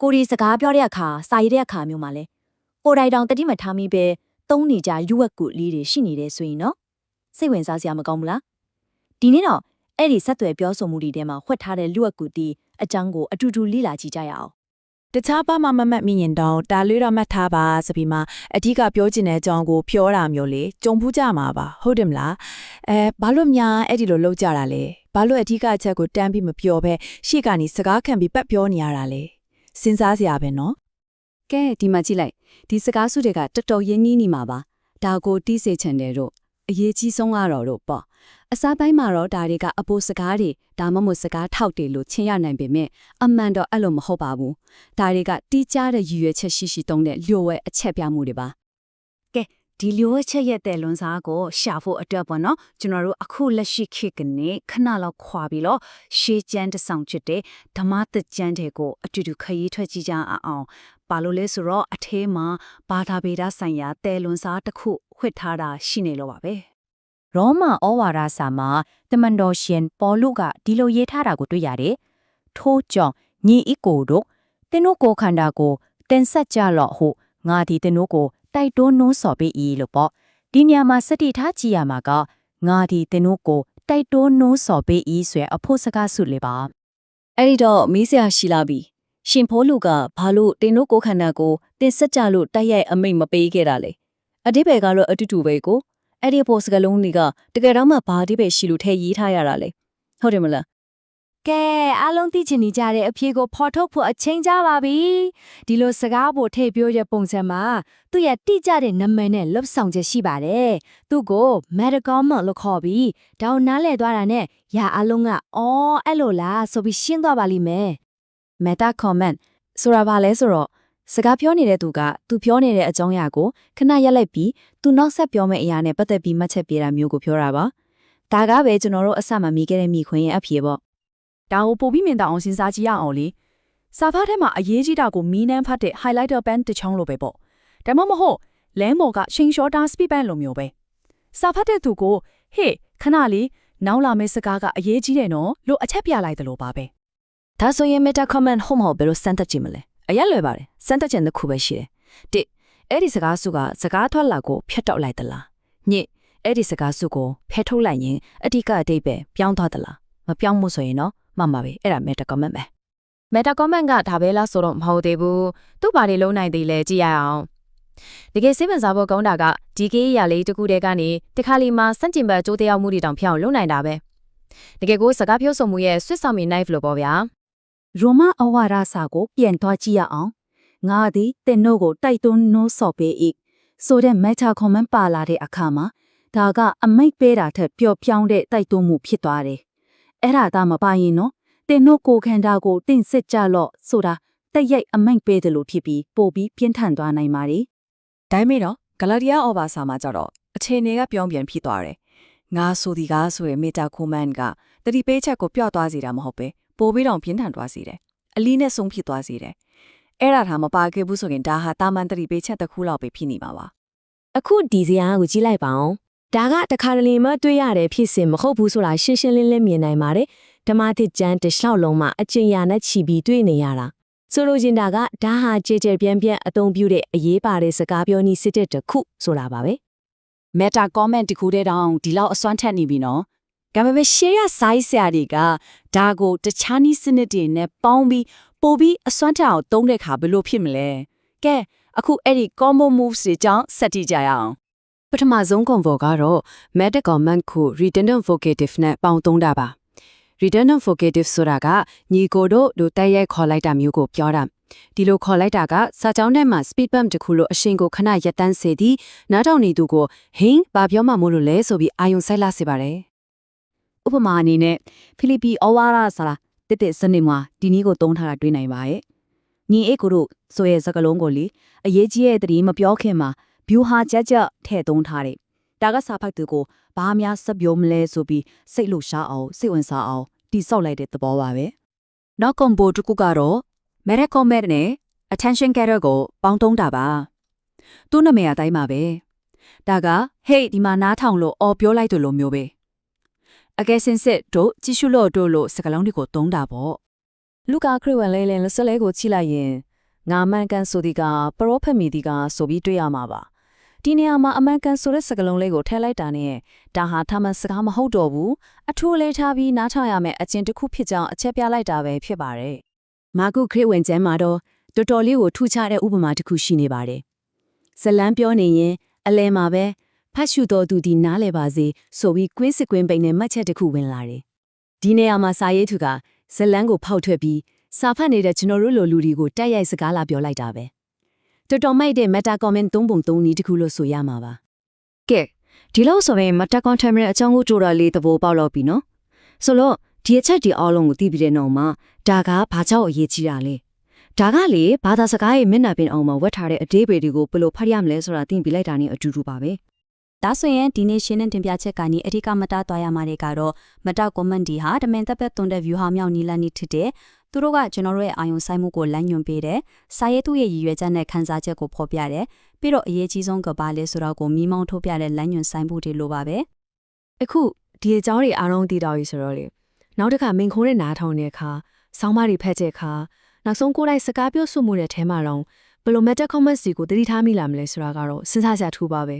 ကိုရီစကားပြောတဲ့အခါစာရေးတဲ့အခါမျိုးမှာလဲကိုယ်တိုင်တောင်တတိမထားမိပဲသုံးနေကြလူဝက်ကူလေးတွေရှိနေတယ်ဆိုရင်နော်စိတ်ဝင်စားစရာမကောင်းဘူးလားဒီနေ့တော့အဲ့ဒီဆက်သွယ်ပြောဆိုမှုတွေထဲမှာဝှက်ထားတဲ့လူဝက်ကူတီအကြောင်းကိုအတူတူလေ့လာကြည့်ကြရအောင်တခြားဘာမှမမှတ်မိရင်တော့ဒါလေးတော့မှတ်ထားပါဆိုပြီးမှအဓိကပြောချင်တဲ့အကြောင်းကိုပြောတာမျိုးလေကြုံဖူးကြမှာပါဟုတ်တယ်မလားအဲဘာလို့များအဲ့ဒီလိုလုပ်ကြတာလဲဘာလို့အဓိကအချက်ကိုတန်းပြီးမပြောဘဲရှေ့ကနေစကားခံပြီးပတ်ပြောနေရတာလဲ စဉ်းစားစရာပဲနော်ကဲဒီမှာကြည့်လိုက်ဒီစကားစုတွေကတော်တော်ရင်းနှီးနေမှာပါဒါကိုတီးစေချင်တယ်တို့အရေးကြီးဆုံးကတော့တို့ပေါ့အစားပိုင်းမှာတော့ဒါတွေကအပိုစကားတွေဒါမှမဟုတ်စကားထောက်တွေလို့ချင်းရနိုင်ပေမဲ့အမှန်တော့အဲ့လိုမဟုတ်ပါဘူးဒါတွေကတီးကြတဲ့ရည်ရွယ်ချက်ရှိရှိတုံးတဲ့လျှို့ဝဲအချက်ပြမှုတွေပါ ဒီလိုအချက်ရက်တဲ့လွန်စားကိုရှာဖို့အတွက်ပေါ့နော်ကျွန်တော်တို့အခုလက်ရှိခေတ်ကနေခဏလောက်ခွာပြီးတော့ရှေးကျန်းတစ်ဆောင်ချစ်တဲ့ဓမ္မသကျမ်းတွေကိုအတူတူခရီးထွက်ကြည့်ကြအောင်ပါလို့လဲဆိုတော့အထဲမှာဘာသာဗေဒဆိုင်ရာတဲလွန်စားတစ်ခုဝှက်ထားတာရှိနေလို့ပါပဲရောမဩဝါဒစာမှာတမန်တော်ရှင်ပေါလုကဒီလိုရေးထားတာကိုတွေ့ရတယ်။ထိုးကြောင့်ညီအစ်ကိုတို့တင်းတို့ကိုယ်ခန္ဓာကိုတင်ဆက်ကြလော့ဟုငါဒီတင်းတို့ကို တိုက်တွန်းနှိုးဆော်ပေး၏လို့ပေါ့ဒီညမှာစတိထားကြည့်ရမှာကငါဒီတင်းတို့ကိုတိုက်တွန်းနှိုးဆော်ပေး၏ဆိုရအဖို့စကားစုလေးပါအဲ့ဒီတော့မီးစရာရှိလာပြီရှင်ဖိုးလူကဘာလို့တင်တို့ကိုယ်ခန္ဓာကိုတင်ဆက်ကြလို့တိုက်ရိုက်အမိတ်မပေးခဲ့တာလဲအတိပယ်ကတော့အတူတူပဲကိုအဲ့ဒီဖို့စကလုံးတွေကတကယ်တော့မှဘာအတိပယ်ရှိလို့ထဲရေးထားရတာလဲဟုတ်တယ်မလား ကဲအားလုံးသိချင်နေကြတဲ့အဖြေကိုဖော်ထုတ်ဖို့အချိန်ကြပါပြီဒီလိုစကားပေါ်ထည့်ပြောတဲ့ပုံစံမှာသူ့ရဲ့တိကျတဲ့နာမည်နဲ့လှုပ်ဆောင်ချက်ရှိပါတယ်သူ့ကို medical မလို့ခေါ်ပြီးဒေါင်းနားလဲသွားတာနဲ့ရာအားလုံးကအော်အဲ့လိုလားဆိုပြီးရှင်းသွားပါလိမ့်မယ် meta comment ဆိုတာဘာလဲဆိုတော့စကားပြောနေတဲ့သူကသူပြောနေတဲ့အကြောင်းအရာကိုခဏရက်လိုက်ပြီးသူနောက်ဆက်ပြောမယ့်အရာနဲ့ပတ်သက်ပြီးမှတ်ချက်ပေးတာမျိုးကိုပြောတာပါဒါကပဲကျွန်တော်တို့အစမှမိခဲ့တဲ့မိခွင်ရဲ့အဖြေပေါ့ ဒါကိုပိုပြီးမြင်တော့အောင်စဉ်းစားကြည့်ရအောင်လေစာဖတ်ထဲမှာအရေးကြီးတာကိုမီးနှမ်းဖတ်တဲ့ highlighter pen တစ်ချောင်းလိုပဲပေါ့ဒါမှမဟုတ်လမ်းပေါ်ကရှင်ရှော့တာ speed pen လိုမျိုးပဲစာဖတ်တဲ့သူကိုဟေ့ခဏလေးနောက်လာမယ့်စကားကအရေးကြီးတယ်နော်လို့အချက်ပြလိုက်တယ်လို့ပါပဲဒါဆိုရင် meta comment ဟုတ်မဟုတ်ဘယ်လိုစမ်းသပ်ကြည့်မလဲအရက်လွယ်ပါတယ်စမ်းသပ်ချက်တစ်ခုပဲရှိတယ်တစ်အဲ့ဒီစကားစုကစကားထွက်လာကိုဖျက်တော့လိုက်သလားညစ်အဲ့ဒီစကားစုကိုဖယ်ထုတ်လိုက်ရင်အတိကအတိတ်ပဲပြောင်းသွားသလားမပြောင်းမှုဆိုရင်တော့ မှန်ပါပဲအဲ့ဒါ meta comment ပဲ meta comment ကဒါပဲလားဆိုတော့မဟုတ်သေးဘူးသူ့ဘာတွေလုံးနိုင်သေးလဲကြည့်ရအောင်တကယ်စိတ်ဝင်စားဖို့ကောင်းတာကဒီကေးရလေးတစ်ခုတည်းကနေတခါလီမှာစန့်ကျင်ဘက်ကြိုးတရားမှုတွေတောင်ဖျောက်လုံးနိုင်တာပဲတကယ်ကိုစကားပြောဆိုမှုရဲ့ဆွစ်ဆောင်မီ knife လို့ပေါ့ဗျာရိုမအဝါဒစာကိုပြန်သွားကြည့်ရအောင်ငါသည်တင်တို့ကိုတိုက်တွန်းနှိုးဆော်ပေး၏ဆိုတဲ့ meta comment ပါလာတဲ့အခါမှာဒါကအမိတ်ပေးတာထက်ပျော့ပြောင်းတဲ့တိုက်တွန်းမှုဖြစ်သွားတယ် အဲ့ဒါသာမပါရင်နော်တင်တို့ကိုယ်ခန္ဓာကိုတင့်စစ်ကြလော့ဆိုတာတက်ရိုက်အမိတ်ပေးတယ်လို့ဖြစ်ပြီးပို့ပြီးပြင်းထန်သွားနိုင်ပါ रे ဒါပေမဲ့တော့ဂလာဒီယာအော်ဘာစာမှာကြတော့အခြေအနေကပြောင်းပြန်ဖြစ်သွားတယ်ငါဆိုဒီကားဆိုရယ်မေတာကိုမန်ကတတိပေးချက်ကိုပြော့သွားစေတာမဟုတ်ပဲပိုပြီးတော့ပြင်းထန်သွားစေတယ်အလီးနဲ့ဆုံးဖြစ်သွားစေတယ်အဲ့ဒါထားမပါခဲ့ဘူးဆိုရင်ဒါဟာတာမန်တတိပေးချက်တစ်ခုလောက်ပဲဖြစ်နေမှာပါအခုဒီဇာတ်ကိုကြည့်လိုက်ပါအောင် ဒါကတခါတလေမှတွေ့ရတဲ့ဖြစ်စဉ်မဟုတ်ဘူးဆိုတာရှင်းရှင်းလင်းလင်းမြင်နိုင်ပါတယ်ဓမ္မသစ်ကျမ်းတစ်လျှောက်လုံးမှာအကျဉ်းရနဲ့ချီပြီးတွေ့နေရတာဆိုလိုချင်တာကဒါဟာကြဲကြဲပြန့်ပြန့်အသုံးပြုတဲ့အရေးပါတဲ့စကားပြောနည်းစစ်တဲ့တစ်ခုဆိုတာပါပဲ meta comment တခုတည်းတောင်ဒီလောက်အစွမ်းထက်နေပြီနော်ဒါပေမဲ့ share size ဆရာတွေကဒါကိုတခြားနည်းစနစ်တွေနဲ့ပေါင်းပြီးပို့ပြီးအစွမ်းထက်အောင်သုံးတဲ့ခါဘယ်လိုဖြစ်မလဲကဲအခုအဲ့ဒီ combo moves တွေကြောင့်ဆက်ကြည့်ကြရအောင်ပ ထမဆုံး convo ကတော့ meta comment ကို redundant vocative နဲ့ပေါင်းသုံးတာပါ redundant vocative ဆိုတာကညီကိုတို့တို့တိုက်ရိုက်ခေါ်လိုက်တာမျိုးကိုပြောတာဒီလိုခေါ်လိုက်တာကစာကြောင်းထဲမှာ speed bump တစ်ခုလိုအရှင်ကိုခဏရပ်တန်းစေသည်နားထောင်နေသူကိုဟင်းဘာပြောမှမို့လို့လဲဆိုပြီးအာယုံဆိုင်လာစေပါတယ်ဥပမာအနေနဲ့ဖိလိပ္ပိဩဝါဒစာတစ်တစ်စနစ်မှာဒီနည်းကိုသုံးထားတာတွေ့နိုင်ပါရဲ့ညီအိတ်ကိုတို့ဆိုရဲ့စကလုံးကိုလေအရေးကြီးတဲ့တတိမပြောခင်မှာ view ဟာကြက်ကြက်ထည့်သုံးထားတယ်ဒါကစာဖတ်သူကိုဘာများစပြောမလဲဆိုပြီးစိတ်လှရှားအောင်စိတ်ဝင်စားအောင်တိဆောက်လိုက်တဲ့သဘောပါပဲနောက် combo တစ်ခုကတော့ meta comment နဲ့ attention getter ကိုပေါင်းသုံးတာပါသူ့နာမည်အတိုင်းပါပဲဒါက hey ဒီမှာနားထောင်လို့အော်ပြောလိုက်တယ်လို့မျိုးပဲအကယ်စင်စစ်တို့ကြည့်ရှုလို့တို့လို့စကားလုံးတွေကိုသုံးတာပေါ့လူကာခရစ်ဝင်လေးလင်လဆလဲကိုချိလိုက်ရင်ငါမှန်ကန်ဆိုဒီကပရောဖက်မီဒီကဆိုပြီးတွေ့ရမှာပါ ဒီနေရာမှာအမှန်ကန်ဆိုတဲ့စကားလုံးလေးကိုထည့်လိုက်တာနဲ့ဒါဟာထမှန်စကားမဟုတ်တော့ဘူးအထူးလေးထားပြီးနားထောင်ရမယ့်အကျင့်တစ်ခုဖြစ်ကြောင်းအချက်ပြလိုက်တာပဲဖြစ်ပါတယ်မာကုခရစ်ဝင်ကျမ်းမှာတော့တော်တော်လေးကိုထူးခြားတဲ့ဥပမာတစ်ခုရှိနေပါတယ်ဇလန်းပြောနေရင်အလဲမှာပဲဖတ်ရှုတော်သူဒီနားလဲပါစေဆိုပြီးကွင်းစစ်ကွင်းပိန်နဲ့မှတ်ချက်တစ်ခုဝင်လာတယ်ဒီနေရာမှာစာရေးသူကဇလန်းကိုဖောက်ထွက်ပြီးစာဖတ်နေတဲ့ကျွန်တော်တို့လိုလူတွေကိုတက်ရိုက်စကားလာပြောလိုက်တာပဲ တော်တော်မိုက်တဲ့ meta comment သုံးပုံသုံးနည်းတစ်ခုလို့ဆိုရမှာပါကဲဒီလောက်ဆိုရင်မတက်ကွန်ထမ်ရဲ့အကြောင်းကိုကြိုတာလေးသဘောပေါက်တော့ပြီနော်ဆိုတော့ဒီအချက်ဒီအားလုံးကိုသိပြီးတဲ့နောက်မှာဒါကဘာကြောင့်အရေးကြီးတာလဲဒါကလေဘာသာစကားရဲ့မျက်နှာပြင်အောင်မှာဝတ်ထားတဲ့အသေးပေတွေကိုဘယ်လိုဖတ်ရမလဲဆိုတာသိပြီးလိုက်တာနဲ့အတူတူပါပဲ ဒါဆိုရင်ဒီနေ့ရှင်းတဲ့တင်ပြချက်ကနေအဓိကမတသွားရမှာတွေကတော့မတကွန်မန့်ဒီဟာတမင်သက်သက်သွန်တဲ့ view ဟာမြောက်နီလန်နီဖြစ်တဲ့သူတို့ကကျွန်တော်တို့ရဲ့အာယုံဆိုင်မှုကိုလမ်းညွှန်ပေးတယ်။စာရေးသူရဲ့ရည်ရွယ်ချက်နဲ့ခန်းစားချက်ကိုဖော်ပြတယ်။ပြီးတော့အရေးကြီးဆုံးကဘာလဲဆိုတော့ကိုမိမောင်းထုတ်ပြတဲ့လမ်းညွှန်ဆိုင်မှုတွေလိုပါပဲအခုဒီအကြောင်းတွေအားလုံးသိတော့ပြီဆိုတော့လေနောက်တစ်ခါမင်ခိုးနဲ့နားထောင်တဲ့အခါဆောင်းမတွေဖက်တဲ့အခါနောက်ဆုံးကိုယ်တိုင်စကားပြောဆိုမှုတဲ့အဲမှာတော့ဘယ်လို meta comments တွေကိုသတိထားမိလာမလဲဆိုတာကတော့စဉ်းစားစရာထူပါပဲ